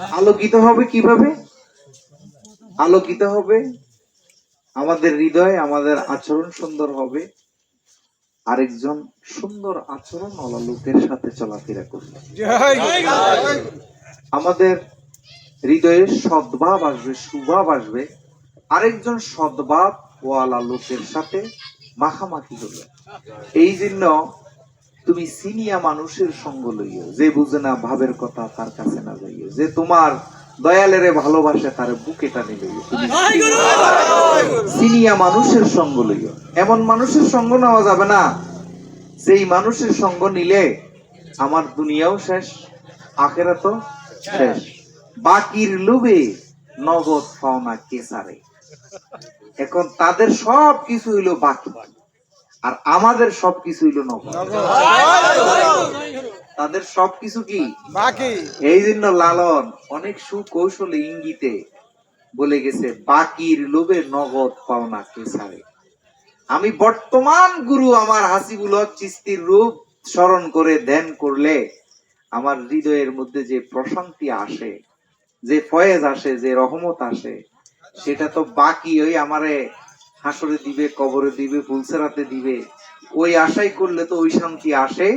আলোকিত হবে কীভাবে? আলোকিত হবে, আমাদের হৃদয়, আমাদের আচরণ সুন্দর হবে। আরেকজন সুন্দর আচরণ ওলা লোকের সাথে চলাফেরা করবে আমাদের হৃদয়ে সদ্ভাব আসবে, সুভাব আসবে। আরেকজন সদ্ভাব ওয়ালা লোকের সাথে মাখামাখি করবে এই জন্য তুমি সিনিয়া মানুষের সঙ্গ লইও। যে বুঝে না ভাবের কথা তার কাছে না যাইও। যে তোমার দয়ালেরে ভালোবাসে তার বুকে টানে লইও। সিনিয়া মানুষের সঙ্গ লইও। এমন মানুষের সঙ্গ নেওয়া যাবে না। যেই মানুষের সঙ্গ নিলে আমার দুনিয়াও শেষ আখেরা তো শেষ। বাকির লোভে নগদ পাওনা কেসারে এখন তাদের সব কিছু হইল বাকি। আর আমাদের সব কিছু হইল নগদ তাদের সব কিছু কি? বাকি। এই জন্য লালন অনেক সুকৌশলে ইঙ্গিতে বলে গেছে বাকির লোভে নগদ পাওনা কেসারে আমি বর্তমান গুরু আমার হাসিবুল হক চিস্তির রূপ স্মরণ করে ধ্যান করলে আমার হৃদয়ের মধ্যে যে প্রশান্তি আসে যে ফয়েজ আসে যে রহমত আসে সেটা তো বাকি ওই আমারে হাসরে দিবে কবরে দিবে ফুলসেরাতে দিবে। ওই আশাই করলে তো ওই শান্তি আসে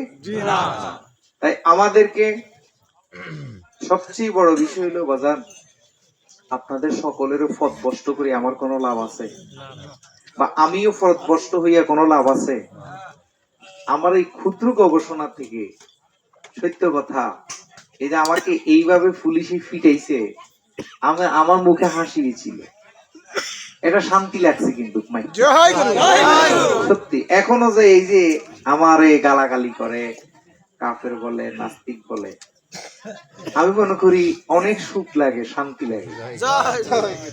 তাই আমাদেরকে সবচেয়ে বড় বিষয় হলো বাজান আপনাদের সকলেরও ফতবষ্ট করে আমার কোনো লাভ আছে? বা আমিও ফতবষ্ট হইয়া কোনো লাভ আছে? আমার এই ক্ষুদ্র গবেষণা থেকে সত্য কথা এই যে আমাকে এইভাবে পুলিশে ফিটাইছে আমার আমার মুখে হাসি ছিল এটা শান্তি লাগছে কিন্তু সত্যি এখনও যে এই যে আমার এই গালাগালি করে কাফের বলে নাস্তিক বলে আমি মনে করি অনেক সুখ লাগে শান্তি লাগে।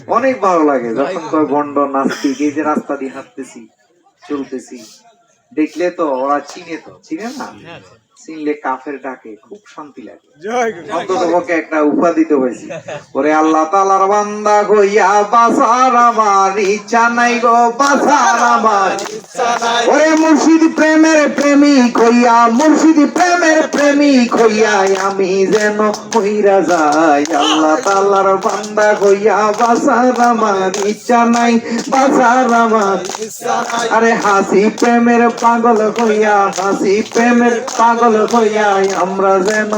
অনেক ভালো লাগে যখন কয় গন্ড নাস্তিক এই যে রাস্তা দিয়ে হাঁটতেছি চলতেছি দেখলে তো ওরা চিনে তো চিনে না? চিনলে কাফের ডাকে খুব শান্তি লাগে। অন্তত পক্ষে একটা উপাধি তো পাইছি ওরে আল্লাহ তালার বান্দা কইয়া বাসার আমার ইচ্ছা নাই গো বাসার আমার। ওরে মুর্শিদ প্রেমের প্রেমিক হইয়া মুর্শিদ প্রেমের প্রেমিক হইয়া আমি যেন হইরা যাই। আল্লাহ তালার বান্দা কইয়া বাসার আমার ইচ্ছা নাই বাসার আমার। আরে হাসি প্রেমের পাগল হইয়া হাসি প্রেমের পাগল হইয়া আমরা যেন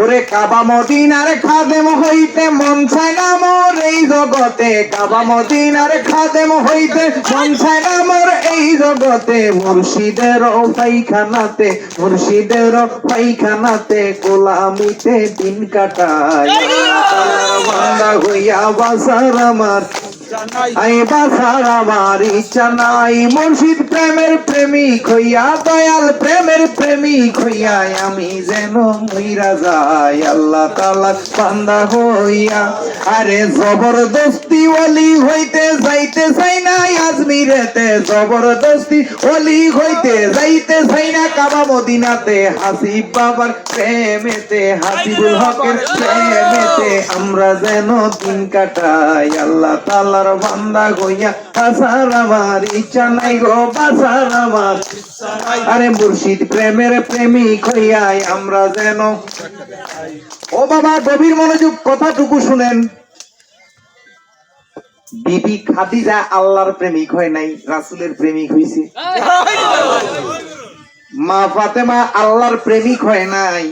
ওরে কাবা মদিনার খাদেম হইতে মন চায় না মোর এই জগতে। কাবা মদিনার খাদেম হইতে মন চায় না মোর এই জগতে। মুর্শিদের পাইখানাতে মুর্শিদের পাইখানাতে গোলামিতে দিন কাটায়। বান্দা হইয়া বাসার আমার। আরে জবরদস্তি ওলি হইতে যাইতে চাই না আজমিরেতে জবরদস্তি ওলি হইতে যাইতে চাই না, কাবা মদিনাতে হাসিব বাবার প্রেমেতে, হাসিবুল হকের প্রেমেতে, আমরা যেন দিন কাটাই, আল্লাহ তালার বান্দা গইয়া বাসার আমার ইচ্ছা নাই গো বাসার আমার আরে মুর্শিদ প্রেমের প্রেমিক হইয়াই আমরা যেন। ও বাবা গভীর মনোযোগ কথাটুকু শুনেন। বিবি খাদিজা আল্লাহর প্রেমিক হয় নাই রাসুলের প্রেমিক হইছে। মা ফাতেমা আল্লাহর প্রেমিক হয় নাই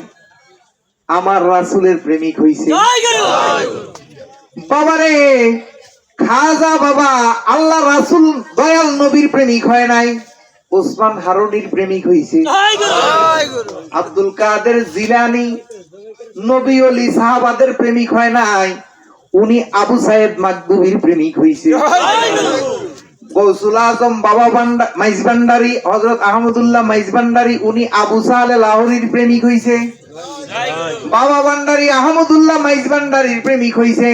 আমার রাসুলের প্রেমিক হইছে। বাবারে! খাজা বাবা আল্লাহ রাসুল দয়াল নবীর প্রেমিক হয় নাই, ওসমান হারুনির প্রেমিক গুরু আব্দুল কাদের জিলানি নবী অলি সাহাবাদের প্রেমিক হয় নাই, উনি আবু সাহেব মাকদুবির প্রেমিক হইছে। গৌসুল আজম বাবা ভান্ডা মাইজ ভান্ডারি হজরত আহমদুল্লাহ মাইজ ভান্ডারি, উনি আবু সালে লাহোরির প্রেমিক হইছে। বাবা ভান্ডারি আহমদুল্লাহ মাইজ ভান্ডারির প্রেমিক হইছে।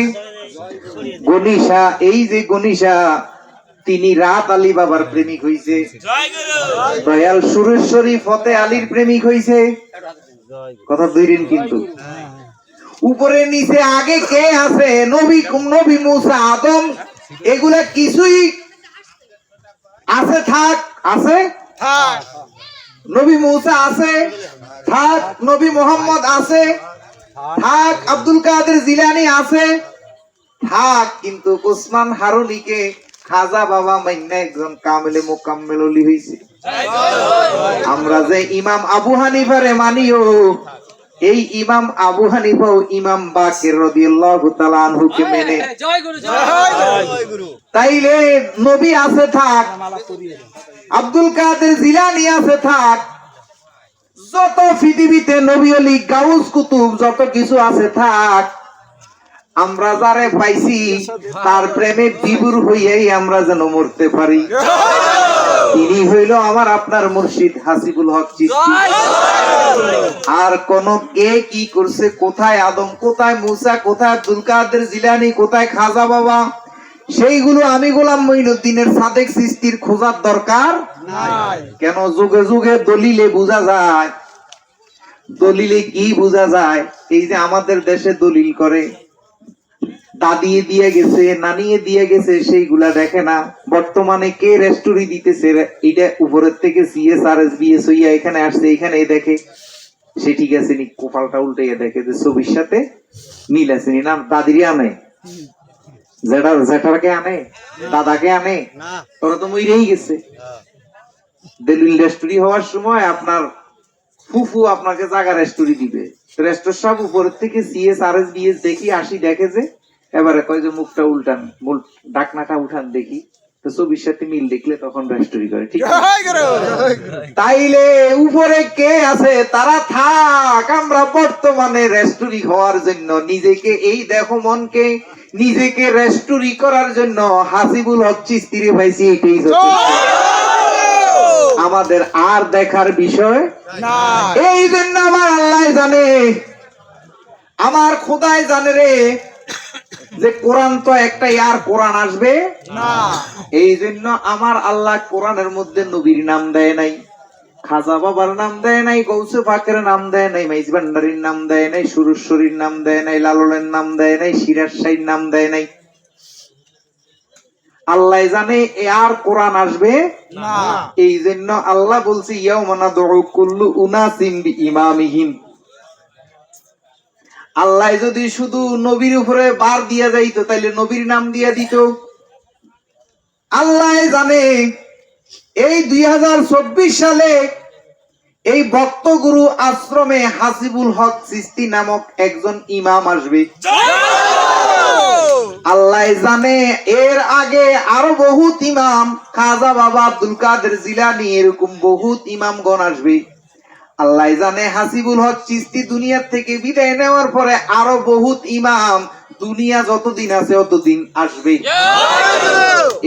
গনিশা এই যে গনিশা তিনি রাত আলী বাবার প্রেমিক হইছে। দয়াল সুরেশ্বরী ফতে আলীর প্রেমিক হইছে। কথা দুই দিন কিন্তু? উপরে নিচে আগে কে আছে? নবী নবী মুসা, আদম, এগুলা কিছুই আছে, থাক, আছে? নবী মুসা আছে, থাক, নবী মোহাম্মদ আছে, থাক, আব্দুল কাদের জিলানি আছে থাক কিন্তু ওসমান হারুনিকে খাজা বাবা মাইন্না একজন কামেলে মোকাম্মেল অলি হইছে। আমরা যে ইমাম আবু হানিফারে মানিও এই ইমাম আবু হানিফাও ইমাম বাকের রাদিয়াল্লাহু তাআলা আনহুকে মেনে। জয় গুরু জয় গুরু। তাইলে নবী আছে থাক আব্দুল কাদের জিলানি আছে থাক যত পৃথিবীতে নবী অলি গাউস কুতুব যত কিছু আছে থাক আমরা যারে পাইছি, তার প্রেমে বিবুর হইয়াই আমরা যেন মরতে পারি। তিনি হইল আমার আপনার মুর্শিদ হাসিবুল হক আর কোন কে কি করছে, কোথায় আদম, কোথায় মুসা, কোথায় আব্দুল কাদের জিলানি, কোথায় খাজা বাবা? সেইগুলো আমি গোলাম মঈনুদ্দিনের সাদেক সৃষ্টির খোঁজার দরকার কেন যুগে যুগে দলিলে বোঝা যায়? দলিলে কি বোঝা যায়? এই যে আমাদের দেশে দলিল করে। দাদিয়ে দিয়ে গেছে নানিয়ে দিয়ে গেছে সেইগুলা দেখে না। বর্তমানে কে রেস্টোরি দিতেছে? এটা উপরের থেকে সিএস আর এস বিএস হইয়া এখানে আসছে এখানে দেখে। সে ঠিক আছে নি কোপালটা উল্টে দেখে যে ছবির সাথে মিল আছে নি। না দাদিরই আনে। জেঠার জেঠারকে আনে দাদাকে আনে। তোরা তো মইরেই গেছে। দলিল রেস্টোরি হওয়ার সময় আপনার ফুফু আপনাকে জায়গা রেস্টোরি দিবে। রেস্টোর সব উপরের থেকে সিএস আর এস বিএস দেখি আসি দেখে যে এবারে কয় যে মুখটা উল্টান ডাকনাটা উঠান দেখি। তো ছবির সাথে মিল দেখলে তখন রেস্টোরি করে ঠিক তাইলে উপরে কে আছে? তারা থাক আমরা বর্তমানে রেস্টুরি হওয়ার জন্য। নিজেকে এই দেখো মনকে নিজেকে রেস্টুরি করার জন্য হাসিবুল হক চিস্তিরে পাইছি এটাই আমাদের আর দেখার বিষয়? এই জন্য আমার আল্লাহ জানে আমার খোদাই জানে রে যে কোরআন তো একটাই আর কোরআন আসবে না। এই জন্য আমার আল্লাহ কোরআনের মধ্যে নবীর নাম দেয় নাই খাজা বাবার নাম দেয় নাই গৌসে পাকের নাম দেয় নাই মাইজ ভান্ডারির নাম দেয় নাই সুরেশ্বরীর নাম দেয় নাই লালনের নাম দেয় নাই সিরাজ শাহীর নাম দেয় নাই। আল্লাহ জানে এ আর কোরআন আসবে না। এই জন্য আল্লাহ বলছি বলছে ইয়াউমানা দুউ কুল্লু উনাসিম বিইমামিহিম। আল্লাহ যদি শুধু নবীর উপরে বার দিয়া যাইতো, তাইলে নবীর নাম দিয়া দিত। আল্লাহ জানে, এই দুই সালে এই ভক্তগুরু আশ্রমে হাসিবুল হক সৃষ্টি নামক একজন ইমাম আসবে। আল্লাহ জানে, এর আগে আরও বহুত ইমাম, খাজা বাবা আব্দুল কাদের জিলানি, এরকম বহুত ইমামগণ আসবে। আল্লাহ জানে হাসিবুল হক চিস্তি দুনিয়ার থেকে বিদায় নেওয়ার পরে আরও বহুত ইমাম দুনিয়া যতদিন আছে ততদিন আসবে।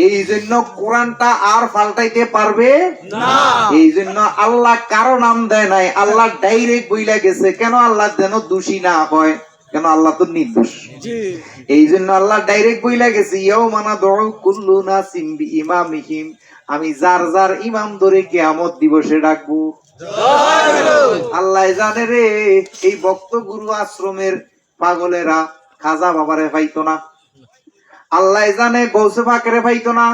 এই জন্য কোরআনটা আর পাল্টাইতে পারবে? না। এই জন্য আল্লাহ কারও নাম দেয় নাই আল্লাহ ডাইরেক্ট বইলা গেছে। কেন আল্লাহ যেন দোষী না হয়? কেন আল্লাহ তো নির্দোষ? এই জন্য আল্লাহ ডাইরেক্ট বইলা গেছে ইয়াও মানা দউ কুল্লু নাসিম বি ইমামিহিম আমি যার যার ইমাম ধরে কিয়ামত দিবসে ডাকবো। আল্লাহ জানে রে, এই ভক্ত গুরু আশ্রমের পাগলেরা খাজা বাবারে পাইতো না। আল্লাহ জানে গৌসে পাকেরে পাইতো না।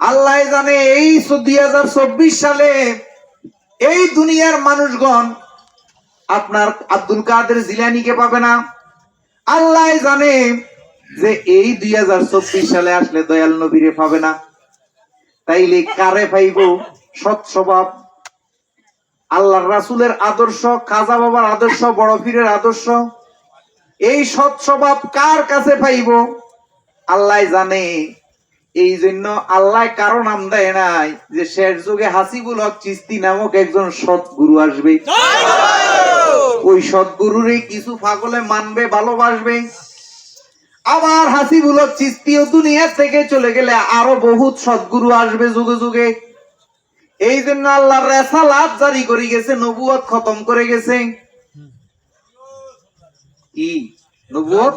আল্লাহ জানে এই দুই হাজার চব্বিশ সালে এই দুনিয়ার মানুষগণ আপনার আব্দুল কাদের জিলানিকে পাবে না। আল্লাহ জানে যে এই দুই হাজার চব্বিশ সালে আসলে দয়াল নবীরে পাবে না। তাইলে কারে পাইব? সৎ স্বভাব আল্লাহর রাসুলের আদর্শ, খাজা বাবার আদর্শ, বড় পীরের আদর্শ। এই সৎ স্বভাব কার কাছে পাইব? আল্লাহ জানে। এই জন্য আল্লাহ কারও নাম দেয় নাই যে শেষ যুগে হাসিবুল হক চিস্তি নামক একজন সৎ গুরু আসবে। ওই সৎগুরুরে কিছু ফাগলে মানবে, ভালোবাসবে। আবার হাসিবুল হক চিস্তিও দুনিয়া থেকে চলে গেলে আরও বহুত সৎগুরু আসবে যুগে যুগে। এই জন্য আল্লাহ রেসালাত জারি করে গেছে নবুয়ত খতম করে গেছে। কি? নবুয়ত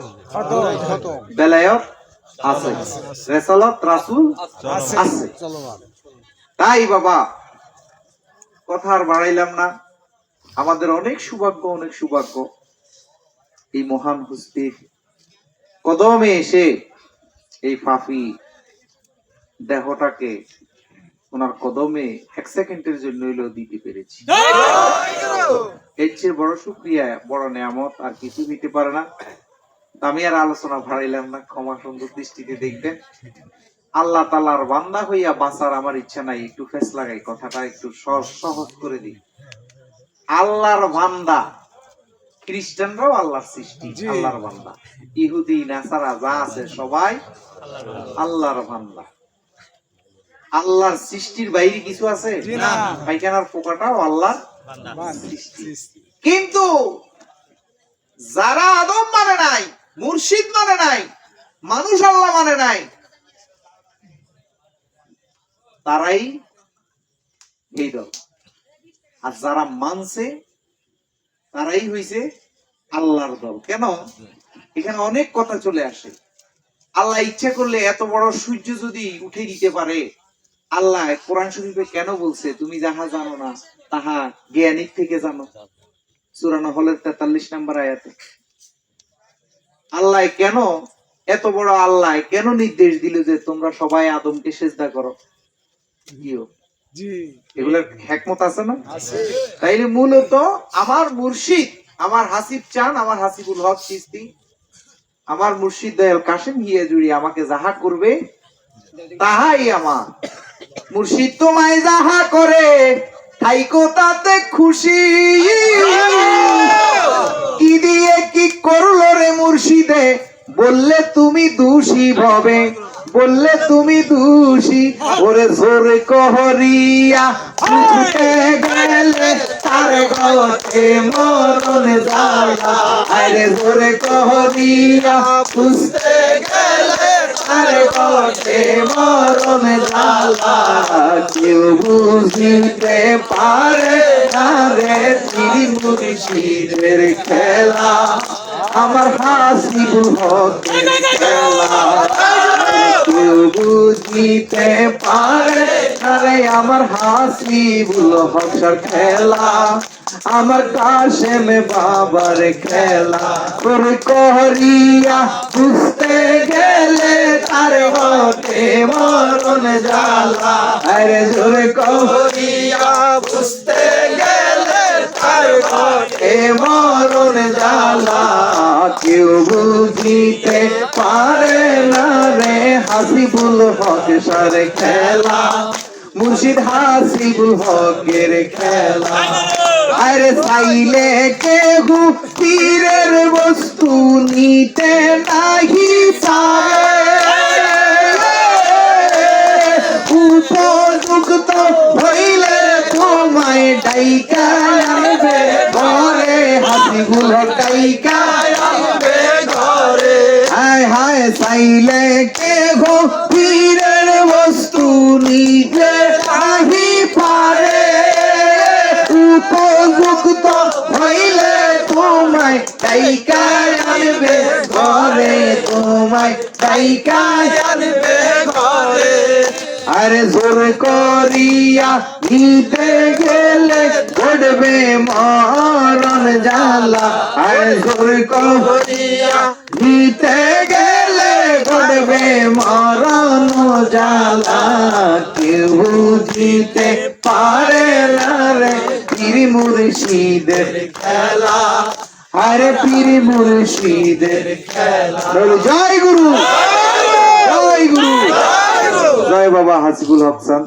বেলায়ত আছে। রেসালাত রাসূল আছে। তাই বাবা কথা আর বাড়াইলাম না। আমাদের অনেক সৌভাগ্য অনেক সৌভাগ্য। এই মহান হুস্তির কদমে এসে এই পাপি দেহটাকে ওনার কদমে এক সেকেন্ডের জন্য হইলেও দিতে পেরেছি। এর চেয়ে বড় সুক্রিয়া বড় নিয়ামত আর কিছু দিতে পারে না। আমি আর আলোচনা ভাড়াইলাম না ক্ষমা সুন্দর দৃষ্টিতে দেখবেন। আল্লাহ তালার বান্দা হইয়া বাঁচার আমার ইচ্ছা নাই একটু ফেস লাগাই কথাটা একটু সহজ সহজ করে দিই। আল্লাহর বান্দা খ্রিস্টানরাও আল্লাহর সৃষ্টি আল্লাহর বান্দা। ইহুদি নাসারা যা আছে সবাই আল্লাহর বান্দা। আল্লাহর সৃষ্টির বাইরে কিছু আছে? পায়খানার পোকাটাও। সৃষ্টি। কিন্তু যারা আদম মানে নাই মুর্শিদ মানে নাই মানুষ আল্লাহ মানে নাই তারাই এই দল। আর যারা মানছে তারাই হইছে আল্লাহর দল। কেন? এখানে অনেক কথা চলে আসে। আল্লাহ ইচ্ছা করলে এত বড় সূর্য যদি উঠে দিতে পারে আল্লাহ কোরআন শরীফে কেন বলছে তুমি যাহা জানো না তাহা জ্ঞানিক থেকে জানো? সুরানো হলের তেতাল্লিশ নাম্বার আয়াতে। আল্লাহ কেন এত বড় আল্লাহ কেন নির্দেশ দিল যে তোমরা সবাই আদমকে সেজদা করো? এগুলোর হ্যাকমত আছে না? তাইলে মূলত আমার মুর্শিদ আমার হাসিব চান আমার হাসিবুল হক চিস্তি আমার মুর্শিদ দয়াল কাশেম গিয়ে জুড়ি আমাকে যাহা করবে তাহাই আমার। মুর্শিদ তোমায় যাহা করে, থাইকো তাতে খুশি। কি দিয়ে কি করল রে মুর্শিদে? বললে তুমি দোষী ভবে, বললে তুমি দোষী। ওরে জোরে কহরিয়া মুখে গেলে তার গতে মরণ জ্বালা। আরে জোরে কহরিয়া বুঝতে গেলে তার গতে মরণ জ্বালা কেউ বুঝিতে পারে না রে মুর্শিদের খেলা আমার হাসিবুল হকের খেলা বুঝিতে পারে আরে আমার হাসিবুল হকের খেলা। আমার কাশেম বাবার খেলা। তোর করিয়া বুঝতে গেলে তার হতে মরণ জ্বালা। আরে জোর করিয়া বুঝতে গেলে মরণ কেউ বুঝিতে পারে না রে হাসিবুল হক সার খেলা, মুর্শিদ হাসিবুল হকের খেলা। আরে চাইলে কেহু তীরের বস্তু নিতে নাহি উপযুক্ত হইলে তোমায় ডাইকা আনবে ঘরে হক ডাইকা আনবে ঘরে। হায় হায় চাইলে কে গো পীরের বস্তু নিজে নাহি পারে? উপযুক্ত হইলে তোমায় ডাইকা আনবে ঘরে তোমায় ডাইকা আনবে ঘরে। আরে জোর করিয়া নিতে গেলে ঘটবে মরণ জালা আরে জোর করিয়া নিতে গেলে ঘটবে মরণ জালা কেউ জিতে পারে না রে পীর মুর্শিদের খেলা। আরে পীর মুর্শিদের খেলা। জয় গুরু। জয় গুরু। জয় বাবা হাসিবুল হক খান